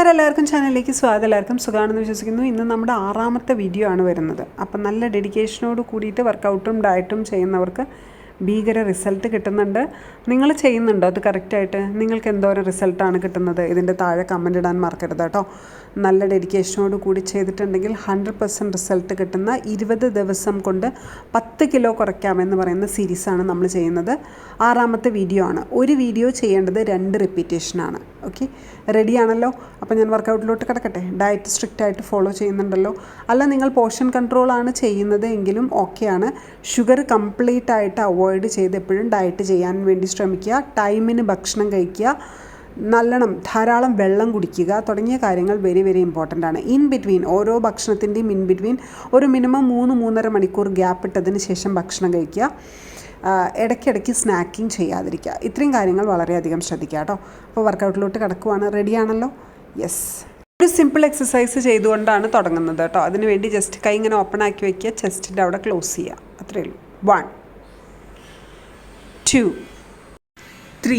നമസ്കാരം എല്ലാവർക്കും ചാനലിലേക്ക് സ്വാഗതം എല്ലാവർക്കും സുഖമാണെന്ന് വിശ്വസിക്കുന്നു ഇന്ന് നമ്മുടെ ആറാമത്തെ വീഡിയോ ആണ് വരുന്നത് അപ്പം നല്ല ഡെഡിക്കേഷനോട് കൂടിയിട്ട് വർക്കൗട്ടും ഡയറ്റും ചെയ്യുന്നവർക്ക് ഭീകര റിസൾട്ട് കിട്ടുന്നുണ്ട് നിങ്ങൾ ചെയ്യുന്നുണ്ടോ അത് കറക്റ്റായിട്ട് നിങ്ങൾക്ക് എന്തോരം റിസൾട്ടാണ് കിട്ടുന്നത് ഇതിൻ്റെ താഴെ കമൻ്റ് ഇടാൻ മറക്കരുത് കേട്ടോ നല്ല ഡെഡിക്കേഷനോട് കൂടി ചെയ്തിട്ടുണ്ടെങ്കിൽ ഹൺഡ്രഡ് പെർസെൻറ്റ് റിസൾട്ട് കിട്ടുന്ന ഇരുപത് ദിവസം കൊണ്ട് പത്ത് കിലോ കുറയ്ക്കാമെന്ന് പറയുന്ന സീരീസാണ് നമ്മൾ ചെയ്യുന്നത് ആറാമത്തെ വീഡിയോ ആണ് ഒരു വീഡിയോ ചെയ്യേണ്ടത് രണ്ട് റിപ്പീറ്റേഷനാണ് ഓക്കെ റെഡിയാണല്ലോ അപ്പോൾ ഞാൻ വർക്കൗട്ടിലോട്ട് കിടക്കട്ടെ ഡയറ്റ് സ്ട്രിക്റ്റ് ആയിട്ട് ഫോളോ ചെയ്യുന്നുണ്ടല്ലോ അല്ല നിങ്ങൾ പോർഷൻ ആണ് ചെയ്യുന്നത് എങ്കിലും ഓക്കെയാണ് ഷുഗർ കംപ്ലീറ്റ് ആയിട്ട് അവോയ്ഡ് ചെയ്ത് എപ്പോഴും ഡയറ്റ് ചെയ്യാൻ വേണ്ടി ശ്രമിക്കുക ടൈമിന് ഭക്ഷണം കഴിക്കുക നല്ലോണം ധാരാളം വെള്ളം കുടിക്കുക തുടങ്ങിയ കാര്യങ്ങൾ വെരി വെരി ഇമ്പോർട്ടൻ്റ് ആണ് ഇൻ ബിറ്റ്വീൻ ഓരോ ഭക്ഷണത്തിൻ്റെയും ഇൻ ബിറ്റ്വീൻ ഒരു മിനിമം മൂന്ന് മൂന്നര മണിക്കൂർ ഗ്യാപ്പ് ഇട്ടതിന് ശേഷം ഭക്ഷണം കഴിക്കുക ഇടയ്ക്കിടയ്ക്ക് സ്നാക്കിങ് ചെയ്യാതിരിക്കുക ഇത്രയും കാര്യങ്ങൾ വളരെയധികം ശ്രദ്ധിക്കുക കേട്ടോ അപ്പോൾ വർക്കൗട്ടിലോട്ട് കിടക്കുവാണ് റെഡിയാണല്ലോ യെസ് ഒരു സിമ്പിൾ എക്സസൈസ് ചെയ്തുകൊണ്ടാണ് തുടങ്ങുന്നത് കേട്ടോ അതിനുവേണ്ടി ജസ്റ്റ് കൈ ഇങ്ങനെ ഓപ്പൺ ആക്കി വയ്ക്കുക ചെസ്റ്റിൻ്റെ അവിടെ ക്ലോസ് ചെയ്യുക അത്രയേ ഉള്ളൂ one two three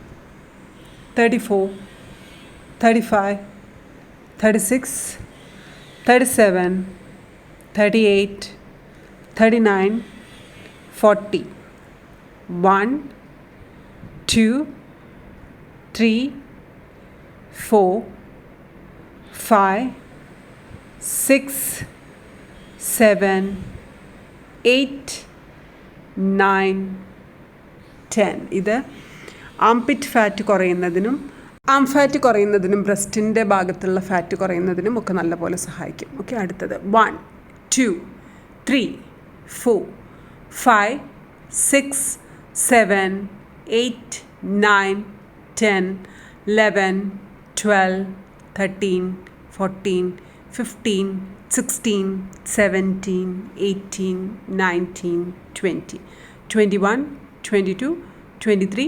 thirty four thirty five thirty six thirty seven thirty eight thirty nine forty one two three four five six seven eight nine ten ഇത് ആംപിറ്റ് ഫാറ്റ് കുറയുന്നതിനും ആം ഫാറ്റ് കുറയുന്നതിനും ബ്രസ്റ്റിൻ്റെ ഭാഗത്തുള്ള fat കുറയുന്നതിനും ഒക്കെ നല്ലപോലെ സഹായിക്കും okay അടുത്തത് one two three four five six seven eight nine ten eleven twelve thirteen fourteen fifteen sixteen seventeen eighteen nineteen twenty twenty one twenty two twenty three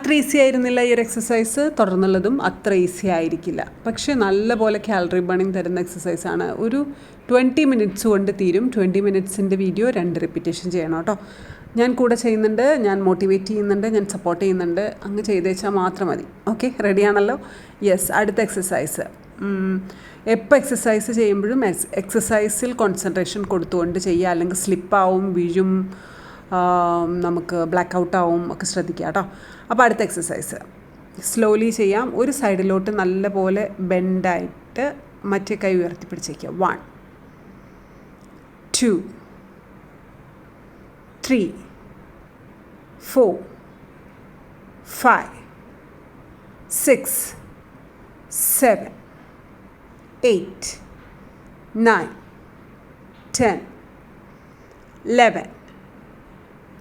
അത്ര ഈസി ആയിരുന്നില്ല ഈ ഒരു എക്സസൈസ് തുടർന്നുള്ളതും അത്ര ഈസി ആയിരിക്കില്ല പക്ഷേ നല്ലപോലെ കാലറി ബേണിംഗ് തരുന്ന എക്സസൈസാണ് ഒരു ട്വൻറ്റി മിനിറ്റ്സ് കൊണ്ട് തീരും ട്വൻറ്റി മിനിറ്റ്സിൻ്റെ വീഡിയോ രണ്ട് റിപ്പീറ്റേഷൻ ചെയ്യണം കേട്ടോ ഞാൻ കൂടെ ചെയ്യുന്നുണ്ട് ഞാൻ മോട്ടിവേറ്റ് ചെയ്യുന്നുണ്ട് ഞാൻ സപ്പോർട്ട് ചെയ്യുന്നുണ്ട് അങ്ങ് ചെയ്തേച്ചാൽ മാത്രം മതി ഓക്കെ റെഡിയാണല്ലോ യെസ് അടുത്ത എക്സസൈസ് എപ്പോൾ എക്സസൈസ് ചെയ്യുമ്പോഴും എക്സസൈസിൽ കോൺസെൻട്രേഷൻ കൊടുത്തുകൊണ്ട് ചെയ്യുക അല്ലെങ്കിൽ സ്ലിപ്പാവും വീഴും നമുക്ക് ബ്ലാക്ക് ഔട്ട് ആവും ഒക്കെ ശ്രദ്ധിക്കുക കേട്ടോ അപ്പോൾ അടുത്ത എക്സസൈസ് സ്ലോലി ചെയ്യാം ഒരു സൈഡിലോട്ട് നല്ലപോലെ ബെൻഡായിട്ട് മറ്റേ കൈ ഉയർത്തി പിടിച്ചേക്കുക one two three four five six seven eight nine ten eleven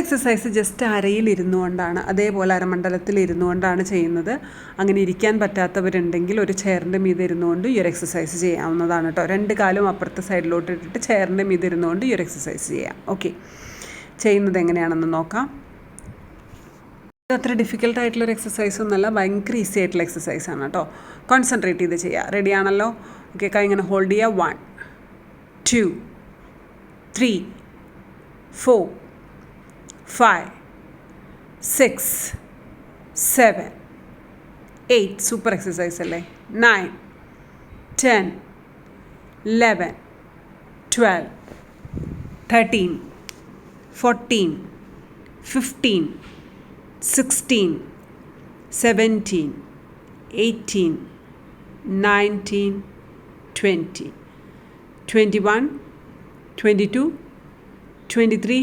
exercise just അരയിൽ ഇരുന്നു കൊണ്ടാണ് അതേപോലെ അരമണ്ഡലത്തിൽ ഇരുന്നു കൊണ്ടാണ് ചെയ്യുന്നത് അങ്ങനെ ഇരിക്കാൻ പറ്റാത്തവരുണ്ടെങ്കിൽ ഒരു ചെയറിൻ്റെ മീതി ഇരുന്നു കൊണ്ട് ഈ ഒരു എക്സസൈസ് ചെയ്യാവുന്നതാണ് കേട്ടോ രണ്ട് കാലും അപ്പുറത്തെ സൈഡിലോട്ട് ഇട്ടിട്ട് ചെയറിൻ്റെ മീതി ഇരുന്നു കൊണ്ട് ഈ ഒരു എക്സസൈസ് ചെയ്യാം ഓക്കെ ചെയ്യുന്നത് എങ്ങനെയാണെന്ന് നോക്കാം അത്ര ഡിഫിക്കൽട്ട് ആയിട്ടുള്ള ഒരു എക്സസൈസ് ഒന്നുമല്ല ഭയങ്കര ഈസി ആയിട്ടുള്ള എക്സസൈസ് ആണ് കേട്ടോ കോൺസെൻട്രേറ്റ് ചെയ്ത് ചെയ്യുക റെഡി ആണല്ലോ ഓക്കെ കൈ ഇങ്ങനെ ഹോൾഡ് ചെയ്യുക one two three four five, six, seven, eight. Super exercise alle. Nine, ten, eleven, twelve, thirteen, fourteen, fifteen, sixteen, seventeen, eighteen, nineteen, twenty, twenty-one, twenty-two, twenty-three.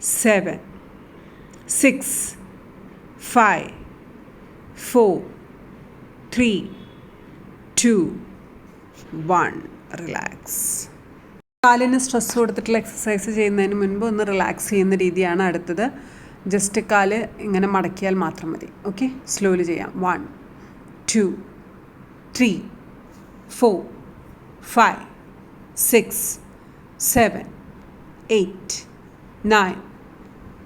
seven, six, five, four, three, two, one. Relax കാലിന് stress കൊടുത്തിട്ടുള്ള exercise ചെയ്യുന്നതിന് മുൻപ് ഒന്ന് relax ചെയ്യുന്ന രീതിയാണ് അടുത്തത് just കാല് ഇങ്ങനെ മടക്കിയാൽ മാത്രം മതി ഓക്കെ സ്ലോയിൽ ചെയ്യാം one two three four five six seven eight nine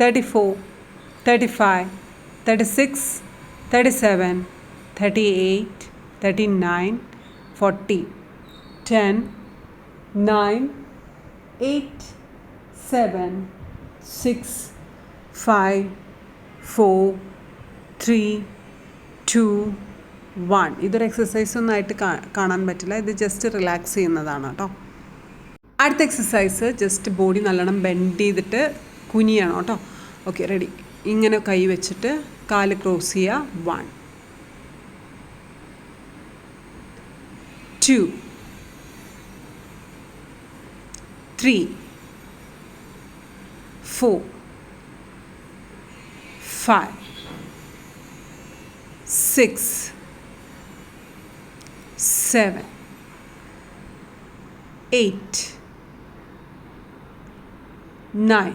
34, 35, 36, 37, 38, 39, 40, 10, 9, 8, 7, 6, 5, 4, 3, 2, one ഇതൊരു എക്സസൈസ് ഒന്നായിട്ട് കാണാൻ പറ്റില്ല ഇത് ജസ്റ്റ് റിലാക്സ് ചെയ്യുന്നതാണ് കേട്ടോ അടുത്ത എക്സസൈസ് ജസ്റ്റ് ബോഡി നല്ലോണം ബെൻഡ് ചെയ്തിട്ട് കുനിയണം കേട്ടോ ഓക്കെ റെഡി ഇങ്ങനെ കൈ വെച്ചിട്ട് കാല് ക്രോസ് ചെയ്യുക one two three four five six seven eight nine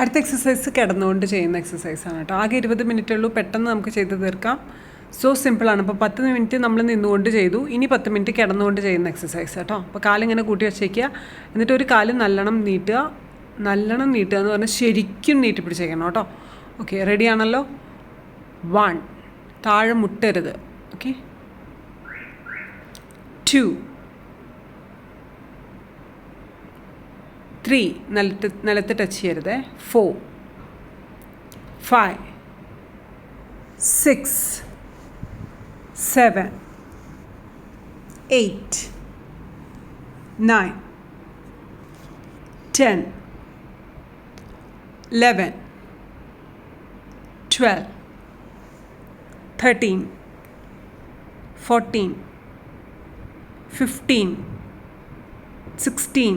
അടുത്ത എക്സസൈസ് കിടന്നുകൊണ്ട് ചെയ്യുന്ന എക്സസൈസാണ് കേട്ടോ ആകെ ഇരുപത് മിനിറ്റ് ഉള്ളൂ പെട്ടെന്ന് നമുക്ക് ചെയ്ത് തീർക്കാം സോ സിമ്പിളാണ് അപ്പോൾ പത്ത് മിനിറ്റ് നമ്മൾ നിന്നുകൊണ്ട് ചെയ്തു ഇനി പത്ത് മിനിറ്റ് കിടന്നുകൊണ്ട് ചെയ്യുന്ന എക്സസൈസ് കേട്ടോ അപ്പോൾ കാലിങ്ങനെ കൂട്ടി വച്ചേക്കുക എന്നിട്ട് ഒരു കാലും നല്ലോണം നീട്ടുക നല്ലോണം നീട്ടുക എന്ന് പറഞ്ഞാൽ ശരിക്കും നീട്ടി പിടിച്ചേക്കണം കേട്ടോ ഓക്കെ റെഡിയാണല്ലോ വൺ താഴെ മുട്ടരുത് ഓക്കെ ടു ത്രീ നിലത്ത് നിലത്ത് ടച്ച് ചെയ്യരുത് four five six seven eight nine ten eleven twelve thirteen fourteen fifteen sixteen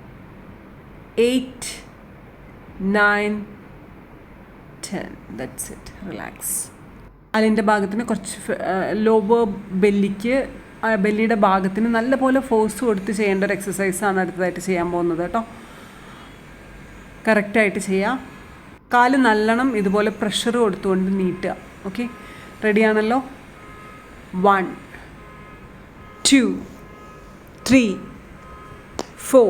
eight nine ten that's it relax അതിൻ്റെ ഭാഗത്തിന് കുറച്ച് ലോവർ ബെല്ലിക്ക് ബെല്ലിയുടെ ഭാഗത്തിന് നല്ലപോലെ ഫോഴ്സ് കൊടുത്ത് ചെയ്യേണ്ട ഒരു എക്സസൈസാണ് അടുത്തതായിട്ട് ചെയ്യാൻ പോകുന്നത് കേട്ടോ കറക്റ്റായിട്ട് ചെയ്യുക കാല് നല്ലോണം ഇതുപോലെ പ്രഷർ കൊടുത്തുകൊണ്ട് നീട്ടുക okay റെഡിയാണല്ലോ one two three four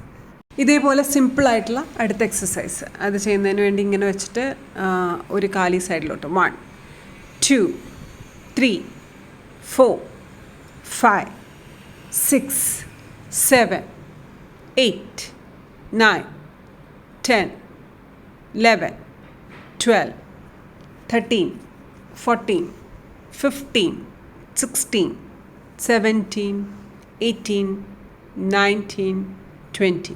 ഇതേപോലെ സിമ്പിളായിട്ടുള്ള അടുത്ത എക്സസൈസ് അത് ചെയ്യുന്നതിന് വേണ്ടി ഇങ്ങനെ വെച്ചിട്ട് ഒരു കാലി സൈഡിലോട്ട് one two three four five six seven eight nine ten eleven twelve thirteen fourteen fifteen sixteen seventeen eighteen nineteen twenty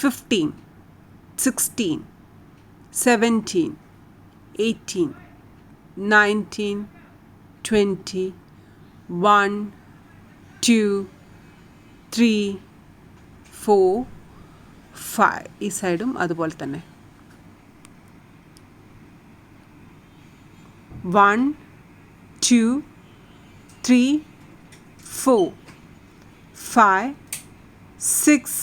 fifteen sixteen seventeen eighteen nineteen twenty one two three four five ഈ സൈഡും അതുപോലെ തന്നെ one two three four five six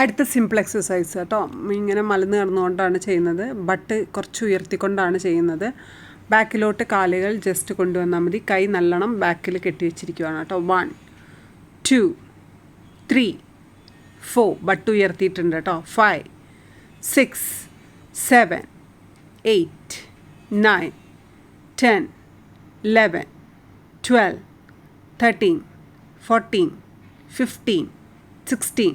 അടുത്ത simple exercise കേട്ടോ ഇങ്ങനെ മലന്ന് കിടന്നുകൊണ്ടാണ് ചെയ്യുന്നത് but കുറച്ച് ഉയർത്തിക്കൊണ്ടാണ് ചെയ്യുന്നത് ബാക്കിലോട്ട് കാലുകൾ ജസ്റ്റ് കൊണ്ടുവന്നാൽ മതി കൈ നല്ലോണം ബാക്കിൽ കെട്ടി വെച്ചിരിക്കുവാണ് കേട്ടോ one two three four butt ഉയർത്തിയിട്ടുണ്ട് കേട്ടോ five six seven eight nine ten eleven twelve thirteen fourteen fifteen sixteen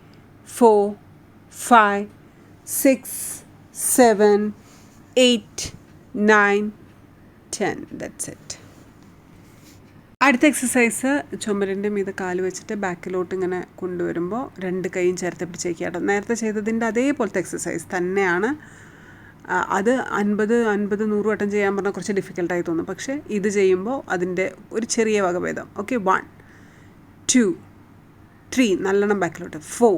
four five six seven eight nine ten That's it. അടുത്ത എക്സസൈസ് ചുമരിൻ്റെ മീത് കാല് വെച്ചിട്ട് ബാക്കിലോട്ട് ഇങ്ങനെ കൊണ്ടുവരുമ്പോൾ രണ്ട് കൈയും ചേർത്ത് പിടിച്ചേക്കുക കേട്ടോ നേരത്തെ ചെയ്തതിൻ്റെ അതേപോലത്തെ എക്സസൈസ് തന്നെയാണ് അത് അൻപത് അൻപത് നൂറ് വട്ടം ചെയ്യാൻ പറഞ്ഞാൽ കുറച്ച് ഡിഫിക്കൽട്ടായി തോന്നും പക്ഷേ ഇത് ചെയ്യുമ്പോൾ അതിൻ്റെ ഒരു ചെറിയ വകഭേദം ഓക്കെ വൺ ടു ത്രീ നല്ലോണം ബാക്കിലോട്ട് four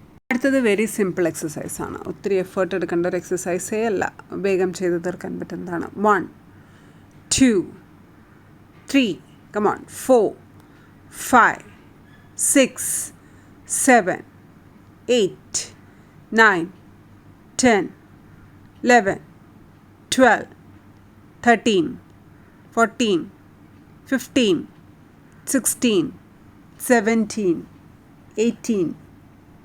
അടുത്തത് വെരി സിമ്പിൾ എക്സസൈസ് ആണ് ഒത്തിരി എഫേർട്ട് എടുക്കേണ്ട ഒരു എക്സസൈസേ അല്ല വേഗം ചെയ്ത് തീർക്കാൻ പറ്റുന്നതാണ് one two three come on four five six seven eight nine ten eleven twelve thirteen fourteen fifteen sixteen seventeen eighteen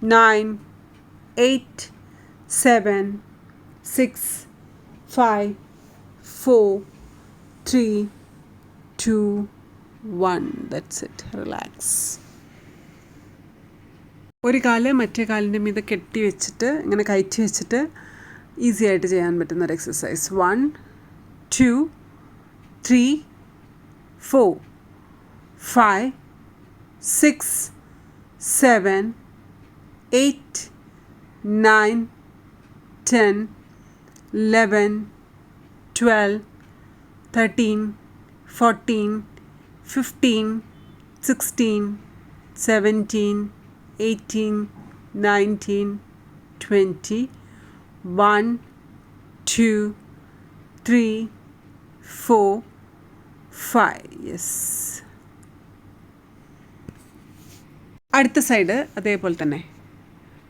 nine, eight, seven, six, five, four, three, two, one. That's it. Relax. ഒരു കാല് മറ്റേ കാലിൻ്റെ മീതെ കെട്ടി വെച്ചിട്ട് ഇങ്ങനെ കയറ്റി വെച്ചിട്ട് ഈസി ആയിട്ട് ചെയ്യാൻ പറ്റുന്ന ഒരു exercise one two three four five six seven eight nine ten eleven twelve thirteen fourteen fifteen sixteen seventeen eighteen nineteen twenty one two three four five yes അടുത്ത സൈഡ് അതേപോലെ തന്നെ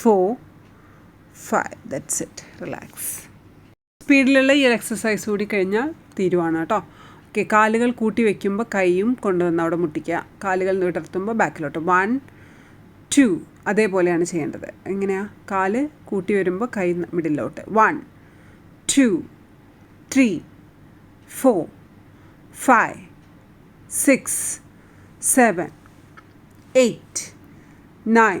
four five that's it relax സ്പീഡിലുള്ള ഈ ഒരു exercise കൂടി കഴിഞ്ഞാൽ തീരുവാണ് കേട്ടോ okay കാലുകൾ കൂട്ടി വയ്ക്കുമ്പോൾ കൈയും കൊണ്ടുവന്ന് അവിടെ മുട്ടിക്കുക കാലുകൾ നീട്ടർത്തുമ്പോൾ ബാക്കിലോട്ട് വൺ ടു അതേപോലെയാണ് ചെയ്യേണ്ടത് എങ്ങനെയാണ് കാല് കൂട്ടി വരുമ്പോൾ കൈ മിഡിലോട്ട് one two three four five six seven eight nine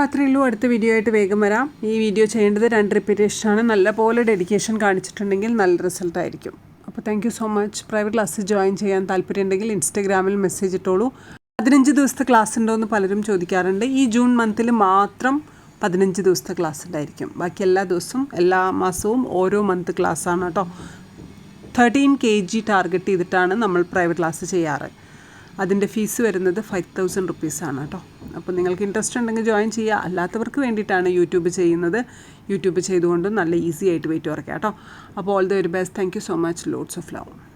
അപ്പോൾ അത്രയേ ഉള്ളൂ അടുത്ത വീഡിയോ ആയിട്ട് വേഗം വരാം ഈ വീഡിയോ ചെയ്യേണ്ടത് രണ്ട് റിപ്പീറ്റേഷനാണ് നല്ലപോലെ ഡെഡിക്കേഷൻ കാണിച്ചിട്ടുണ്ടെങ്കിൽ നല്ല റിസൾട്ട് ആയിരിക്കും അപ്പോൾ താങ്ക് സോ മച്ച് പ്രൈവറ്റ് ക്ലാസ്സിൽ ജോയിൻ ചെയ്യാൻ താല്പര്യമുണ്ടെങ്കിൽ ഇൻസ്റ്റഗ്രാമിൽ മെസ്സേജ് ഇട്ടോളൂ പതിനഞ്ച് ദിവസത്തെ ക്ലാസ് ഉണ്ടോ എന്ന് പലരും ചോദിക്കാറുണ്ട് ഈ ജൂൺ മന്തിൽ മാത്രം പതിനഞ്ച് ദിവസത്തെ ക്ലാസ് ഉണ്ടായിരിക്കും ബാക്കി എല്ലാ ദിവസവും എല്ലാ മാസവും ഓരോ മന്ത് ക്ലാസ്സാണ് കേട്ടോ തേർട്ടീൻ കെ ജി ടാർഗറ്റ് ചെയ്തിട്ടാണ് നമ്മൾ പ്രൈവറ്റ് ക്ലാസ് ചെയ്യാറ് അതിൻ്റെ ഫീസ് വരുന്നത് ഫൈവ് തൗസൻഡ് റുപ്പീസാണ് കേട്ടോ അപ്പോൾ നിങ്ങൾക്ക് ഇൻട്രസ്റ്റ് ഉണ്ടെങ്കിൽ ജോയിൻ ചെയ്യുക അല്ലാത്തവർക്ക് വേണ്ടിയിട്ടാണ് യൂട്യൂബ് ചെയ്യുന്നത് യൂട്യൂബ് ചെയ്തുകൊണ്ട് നല്ല ഈസി ആയിട്ട് വെയിറ്റ് കുറയ്ക്കാം കേട്ടോ അപ്പോൾ all the very best thank you so much loads of love